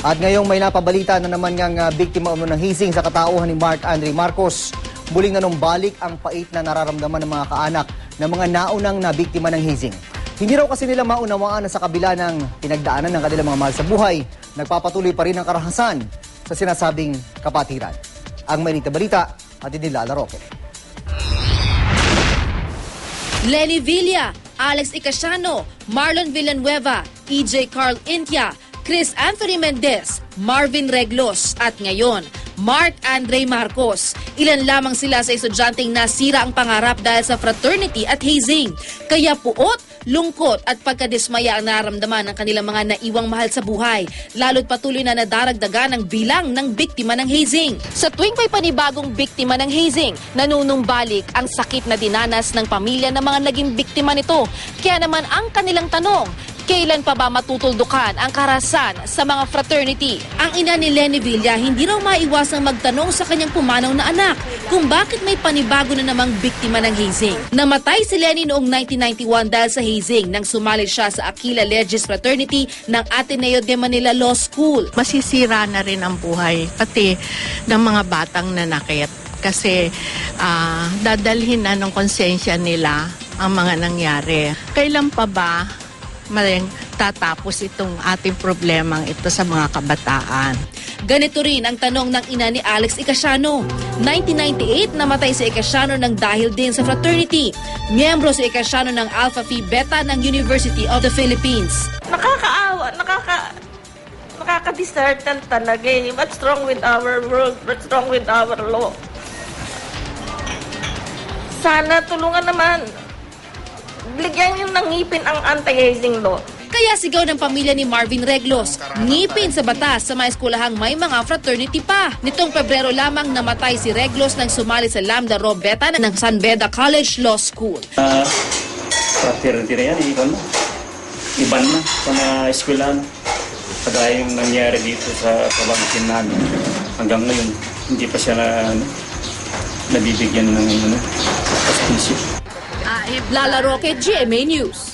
At ngayong may napabalita na naman ngang ah, biktima umano ng hazing sa katauhan ni Mark Andre Marcos. Muling nanumbalik ang pait na nararamdaman ng mga kaanak ng mga naunang na biktima ng hazing. Hindi raw kasi nila maunawaan na sa kabila ng pinagdaanan ng kanilang mga mahal sa buhay, nagpapatuloy pa rin ang karahasan sa sinasabing kapatiran. Ang mainit na balita, at Lala Roque. Lenny Villa, Alex Icasiano, Marlon Villanueva, EJ Carl Intia, Chris Anthony Mendez, Marvin Reglos at ngayon, Mark Andre Marcos. Ilan lamang sila sa estudyanteng nasira ang pangarap dahil sa fraternity at hazing. Kaya puot, lungkot at pagkadismaya ang nararamdaman ng kanilang mga naiwang mahal sa buhay. Lalo't patuloy na nadaragdagan ang bilang ng biktima ng hazing. Sa tuwing may panibagong biktima ng hazing, nanunumbalik ang sakit na dinanas ng pamilya ng mga naging biktima nito. Kaya naman ang kanilang tanong, kailan pa ba matutuldukan ang karasan sa mga fraternity? Ang ina ni Lenny Villa hindi raw maiwasang magtanong sa kanyang pumanaw na anak kung bakit may panibago na namang biktima ng hazing. Namatay si Lenny noong 1991 dahil sa hazing nang sumali siya sa Aquila Legis Fraternity ng Ateneo de Manila Law School. masisira na rin ang buhay, pati ng mga batang nanakit. Kasi ah, dadalhin na ng konsensya nila ang mga nangyari. Kailan pa ba maling tatapos itong ating problemang ito sa mga kabataan? Ganito rin ang tanong ng ina ni Alex Icasiano. 1998, namatay si Icasiano ng dahil din sa fraternity. Miyembro si Icasiano ng Alpha Phi Beta ng University of the Philippines. nakakaawa, nakaka nakaka-dishearten talaga eh. What's wrong with our world? What's wrong with our law? Sana tulungan naman. Bigyan yung ng ngipin ang anti-hazing law. Kaya sigaw ng pamilya ni Marvin Reglos, ngipin sa batas sa mga may mga fraternity pa. Nitong Pebrero lamang namatay si Reglos nang sumali sa Lambda Rho Beta ng San Beda College Law School. Ah, fraternity na yan, ikaw na. Iban na sa mga eskwelahan. Kagaya yung nangyari dito sa pabangkin namin. Hanggang ngayon, hindi pa siya na, ano, nabibigyan ng ano, pastisyo. Lala Roque, GMA News.